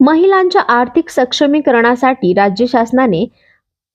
महिलांच्या आर्थिक सक्षमीकरणासाठी राज्य शासनाने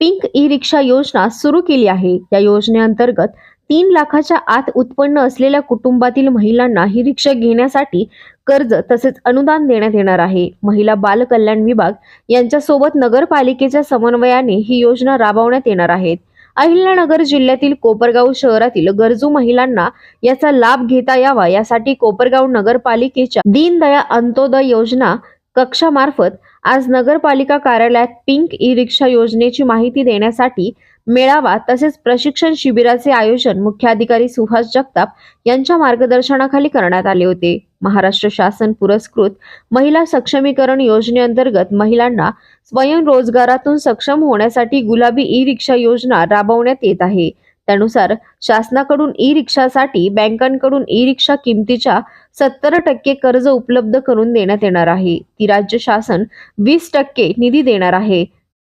पिंक ई रिक्षा योजना सुरू केली आहे. या योजनेअंतर्गत तीन लाखाच्या आत उत्पन्न असलेल्या कुटुंबातील महिलांना ही रिक्षा घेण्यासाठी कर्ज तसेच अनुदान देण्यात येणार आहे. महिला बाल कल्याण विभाग यांच्यासोबत नगरपालिकेच्या समन्वयाने ही योजना राबवण्यात येणार आहेत अहिल्यानगर जिल्ह्यातील कोपरगाव शहरातील गरजू महिलांना याचा लाभ घेता यावा यासाठी कोपरगाव नगरपालिकेच्या दीनदयाळ अंत्योदय योजना कक्षामार्फत आज नगरपालिका कार्यालयात पिंक ई रिक्षा योजनेची माहिती देण्यासाठी मेळावा तसेच प्रशिक्षण शिबिराचे आयोजन मुख्याधिकारी सुहास जगताप यांच्या मार्गदर्शनाखाली करण्यात आले होते. महाराष्ट्र शासन पुरस्कृत महिला सक्षमीकरण योजनेअंतर्गत महिलांना स्वयंरोजगारातून सक्षम होण्यासाठी गुलाबी ई रिक्षा योजना राबवण्यात येत आहे. त्यानुसार शासनाकडून ई रिक्षासाठी बँकांकडून ई रिक्षा किमतीच्या सत्तर टक्के कर्ज उपलब्ध करून देण्यात येणार आहे. ती राज्य शासन वीस टक्के निधी देणार आहे.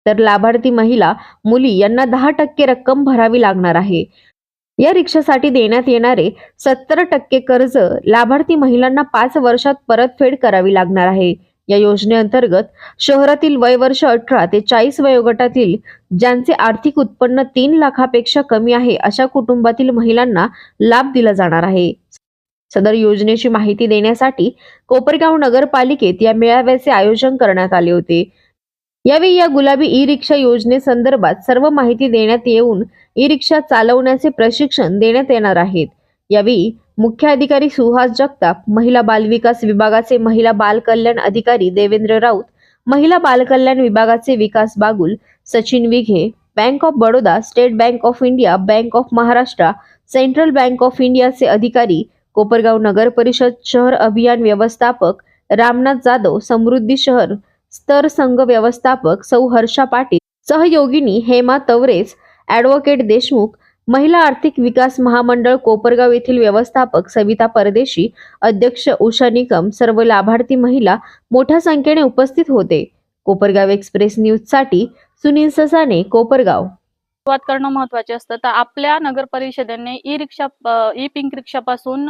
तर लाभार्थी महिला मुली यांना दहा टक्के रक्कम भरावी लागणार आहे. या रिक्षासाठी देण्यात येणारे सत्तर टक्के कर्ज लाभार्थी महिलांना पाच वर्षात परतफेड करावी लागणार आहे. या योजनेअंतर्गत शहरातील वयवर्ष अठरा ते चाळीस वयोगटातील ज्यांचे आर्थिक उत्पन्न तीन लाखापेक्षा कमी आहे अशा कुटुंबातील महिलांना लाभ दिला जाणार आहे. सदर योजनेची माहिती देण्यासाठी कोपरगाव नगरपालिकेत या मेळाव्याचे आयोजन करण्यात आले होते. यावेळी या गुलाबी ई रिक्षा योजनेसंदर्भात सर्व माहिती देण्यात येऊन ई रिक्षा चालवण्याचे प्रशिक्षण देण्यात येणार आहेत यावेळी मुख्य अधिकारी सुहास जगताप महिला बालविकास विभागाचे महिला बालकल्याण अधिकारी देवेंद्र राऊत महिला बालकल्याण विभागाचे Vikas Bagul Sachin Vighe bank of Baroda state bank of India bank of Maharashtra central bank of इंडियाचे अधिकारी कोपरगाव नगर परिषद शहर अभियान व्यवस्थापक रामनाथ जाधव समृद्धी शहर स्तर संघ व्यवस्थापक सौ हर्षा पाटील सहयोगिनी हेमा तवरेज ॲडव्होकेट देशमुख महिला आर्थिक विकास महामंडळ कोपरगाव येथील व्यवस्थापक सविता परदेशी अध्यक्ष उषा निकम सर्व लाभार्थी महिला मोठ्या संख्येने उपस्थित होते. कोपरगाव एक्सप्रेस न्यूजसाठी सुनील ससाने कोपरगाव. सुरुवात करणं महत्त्वाचे असतं. तर आपल्या नगर परिषदेने ई रिक्षा ई पिंक रिक्षापासून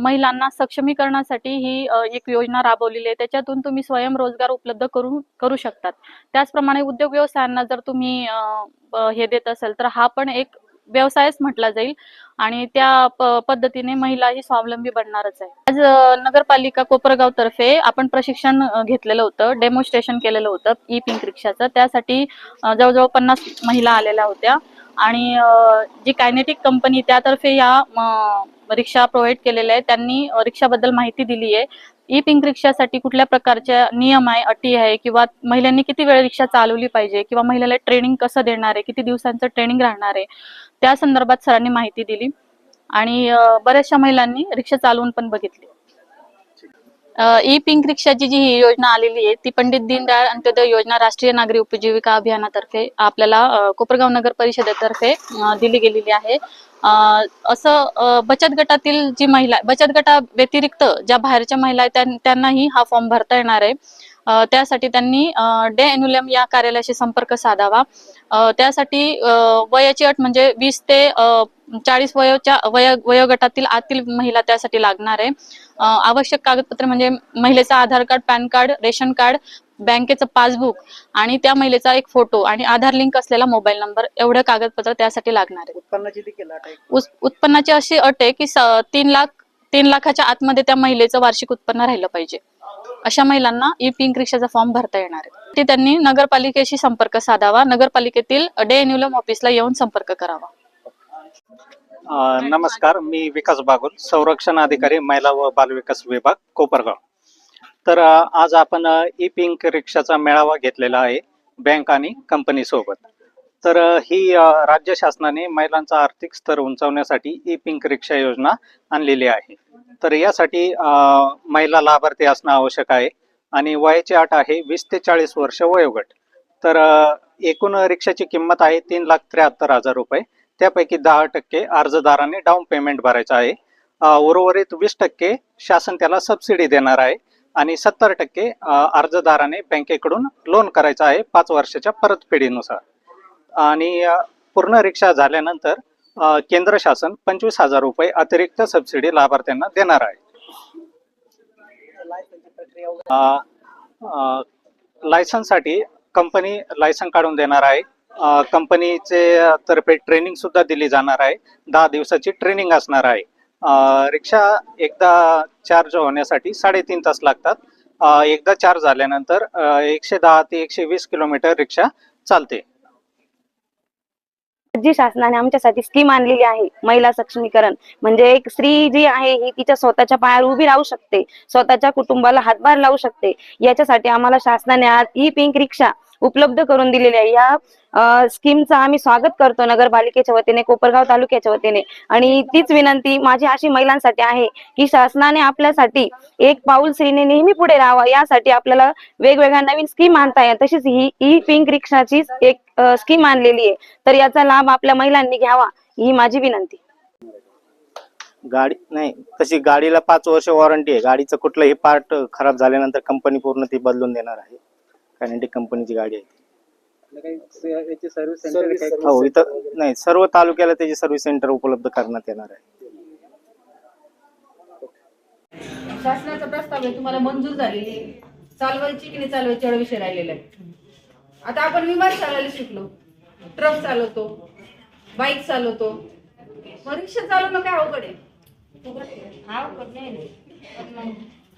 महिलांना सक्षमीकरणासाठी ही एक योजना राबवलेली आहे. त्याच्यातून तुम्ही स्वयंरोजगार उपलब्ध करू करू शकतात. त्याचप्रमाणे उद्योग व्यवसायांना जर तुम्ही हे देत असाल तर हा पण एक व्यवसायच म्हटला जाईल आणि त्या पद्धतीने महिला ही स्वावलंबी बनणारच आहे. आज नगरपालिका कोपरगाव तर्फे आपण प्रशिक्षण घेतलेलं होतं डेमॉन्स्ट्रेशन केलेलं होतं ई पिंक रिक्षाचं. त्यासाठी जवळजवळ पन्नास महिला आलेल्या होत्या आणि जी कायनेटिक कंपनी त्यातर्फे या रिक्षा प्रोव्हाइड केलेल्या आहेत. त्यांनी रिक्षाबद्दल माहिती दिली आहे ई पिंक रिक्षासाठी कुठल्या प्रकारच्या नियम आहे अटी आहे किंवा महिलांनी किती वेळ रिक्षा चालवली पाहिजे किंवा महिलाला ट्रेनिंग कसं देणार आहे किती दिवसांचं ट्रेनिंग राहणार आहे त्या संदर्भात सरांनी माहिती दिली. आणि बऱ्याचशा महिलांनी रिक्षा चालवून पण बघितली. ई पिंक रिक्षाची जी ही योजना आलेली आहे ती पंडित दीनदयाळ अंत्योदय योजना राष्ट्रीय नागरी उपजीविका अभियानातर्फे आपल्याला कोपरगाव नगर परिषदेतर्फे दिली गेलेली आहे. असं बचत गटातील जी महिला बचत गटा व्यतिरिक्त ज्या बाहेरच्या महिला आहेत त्यांनाही हा फॉर्म भरता येणार आहे. त्यासाठी त्यांनी डे एन्युलम या कार्यालयाशी संपर्क साधावा. त्यासाठी वयाची अट म्हणजे वीस ते चाळीस वयोच्या वय वयोगटातील आतील महिला त्यासाठी लागणार आहे. आवश्यक कागदपत्रे म्हणजे महिलेचा Aadhaar card pan card ration card बँकेचं पासबुक आणि त्या महिलेचा एक फोटो आणि आधार लिंक असलेला मोबाईल नंबर एवढे कागदपत्र त्यासाठी लागणार आहे. उत्पन्नाची अशी अट आहे की तीन लाख तीन लाखाच्या आतमध्ये त्या महिलेचं वार्षिक उत्पन्न राहिलं पाहिजे. अशा महिलांना ई पिंक रिक्षाचा फॉर्म भरता येणार आहे. ते त्यांनी नगरपालिकेशी संपर्क साधावा नगरपालिकेतील डे एन्युलम ऑफिसला येऊन संपर्क करावा. नमस्कार मी विकास बागुल संरक्षण अधिकारी महिला व बालविकास विभाग कोपरगाव. तर आज आपण ई पिंक रिक्षाचा मेळावा घेतलेला आहे बँक आणि कंपनी सोबत तर ही राज्य शासनाने महिलांचा आर्थिक स्तर उंचावण्यासाठी ई पिंक रिक्षा योजना आणलेली आहे. तर यासाठी महिला लाभार्थी असणं आवश्यक आहे आणि वयाची अट आहे वीस ते चाळीस वर्ष वयोगट. तर एकूण रिक्षाची किंमत आहे तीन लाख त्र्याहत्तर हजार रुपये. त्यापैकी दहा टक्के अर्जदाराने डाऊन पेमेंट भरायचं आहे. उर्वरित वीस टक्के शासन त्याला सबसिडी देणार आहे आणि सत्तर टक्के अर्जदाराने बँकेकडून लोन करायचं आहे पाच वर्षाच्या परतफेडीनुसार. आणि पूर्ण रिक्षा झाल्यानंतर केंद्र शासन पंचवीस हजार रुपये अतिरिक्त सबसिडी लाभार्थ्यांना देणार आहे. अ, लायसन्ससाठी कंपनी लायसन काढून देणार आहे. कंपनीचे तर्फे ट्रेनिंग सुद्धा दिली जाणार आहे. दहा दिवसाची ट्रेनिंग असणार आहे. रिक्षा एकदा चार्ज होण्यासाठी साडेतीन तास लागतात. एकदा चार्ज झाल्यानंतर एकशे दहा ते एकशे वीस किलोमीटर रिक्षा चालते. जी शासनाने आमच्यासाठी स्कीम आणलेली आहे महिला सक्षमीकरण. म्हणजे एक स्त्री जी आहे ही तिच्या स्वतःच्या पायावर उभी राहू शकते. स्वतःच्या कुटुंबाला हातभार लावू शकते. याच्यासाठी आम्हाला शासनाने आज ई पिंक रिक्षा उपलब्ध करून दिलेली आहे. या स्कीमचा आम्ही स्वागत करतो नगरपालिकेच्या वतीने कोपरगाव तालुक्याच्या वतीने. आणि तीच विनंती माझी अशी महिलांसाठी आहे की शासनाने आपल्यासाठी एक पाऊल स्त्रीने नेहमी पुढे राहावा. यासाठी आपल्याला वेगवेगळ्या नवीन स्कीम आणता येईल तशीच ही ई पिंक रिक्षाची एक स्कीम आणलेली आहे. तर याचा लाभ आपल्या महिलांनी घ्यावा ही माझी विनंती. गाडी नाही तशी गाडीला पाच वर्ष वॉरंटी आहे. गाडीचं कुठलंही पार्ट खराब झाल्यानंतर कंपनी पूर्ण ती बदलून देणार आहे. कायनेटिक कंपनीची गाडी आहे हो इथं नाही सर्व तालुक्याला त्याची सर्व्हिस सेंटर उपलब्ध करण्यात येणार आहे. शासनाचा प्रस्ताव आहे तुम्हाला मंजूर झालेली आहे. चालवायची की नाही चालवायची एवढा विषय राहिलेला आहे. आता आपण विमान चालवायला शिकलो. ट्रक चालवतो बाईक चालवतो. मग रिक्षा चालवणं काय अवघड आहे?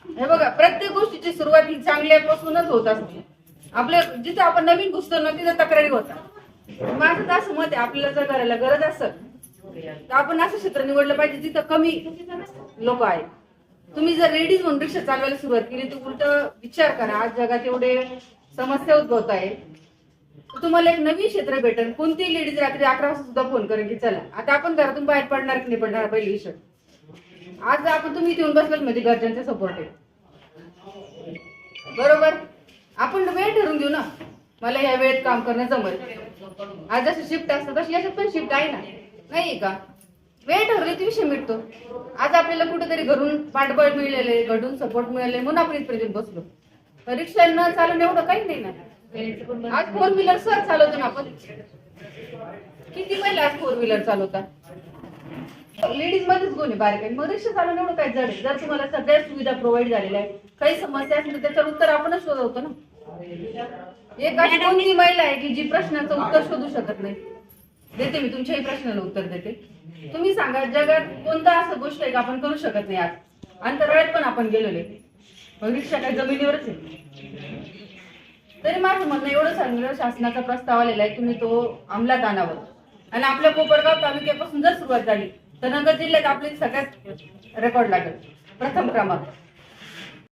हे बघा प्रत्येक गोष्टीची सुरुवात ही चांगल्यापासूनच होत असते. आपल्या जिथं आपण नवीन घुसतो ना तिथं तक्रारी होतात. माझं तर असं मत आहे आपल्याला जर करायला गरज असेल तर आपण असं क्षेत्र निवडलं पाहिजे जिथं कमी लोक आहेत. तुम्ही जर लेडीज म्हणून रिक्षा चालवायला सुरुवात केली तर उलट विचार करा आज जगात एवढे समस्या उद्भवत आहे तुम्हाला एक नवीन क्षेत्र भेटेल. कोणती लेडीज रात्री अकरा वाजता सुद्धा फोन करेल की चला आता आपण घरातून बाहेर पडणार की नाही पडणार पहिली विषय आज आपण तुम्ही येऊन बसलात म्हणजे घरच्यांचा सपोर्ट आहे. बरोबर? आपण वेळ ठरवून घेऊ ना. मला या वेळेत काम करणं जमल. आज जसं शिफ्ट असतं तशी याच्यात पण शिफ्ट आहे ना. नाही का? वेळ ठरवली ती विषय मिळतो आज आपल्याला कुठेतरी घरून पाठबळ मिळाले घडून सपोर्ट मिळाले म्हणून आपण इथपर्यंत बसलो. तर रिक्षा न चालवणं एवढं काही नाही ना. आज फोर व्हीलर सर चालवतो ना आपण. किती महिला आज फोर व्हीलर चालवतात लेडीज मध्येच गुन्हे बारीक आहे मग रिक्षा चालवणं एवढं काय जड आहे. जर तुम्हाला सगळ्या सुविधा प्रोव्हाइड झालेल्या आहेत काही समस्या असतील त्याच्यावर उत्तर आपणच शोधवतो ना. एक अशी कोणती महिला आहे की जी प्रश्नाचं उत्तर शोधू शकत नाही? देते मी तुमच्याही प्रश्नाला उत्तर देते. तुम्ही सांगा जगात कोणता असं गोष्ट आहे का आपण करू शकत नाही आज? अंतराळात पण आपण गेलेले मग रिक्षा काय जमिनीवरच आहे? तरी माझं म्हणणं एवढं सांगलं शासनाचा प्रस्ताव आलेला आहे तुम्ही तो अंमलात आणावा. आणि आपल्या कोपरगाव तालुक्यापासून जर सुरुवात झाली तर नगर जिल्ह्यात आपली सगळ्यात रेकॉर्ड लागेल. प्रथम क्रमांक.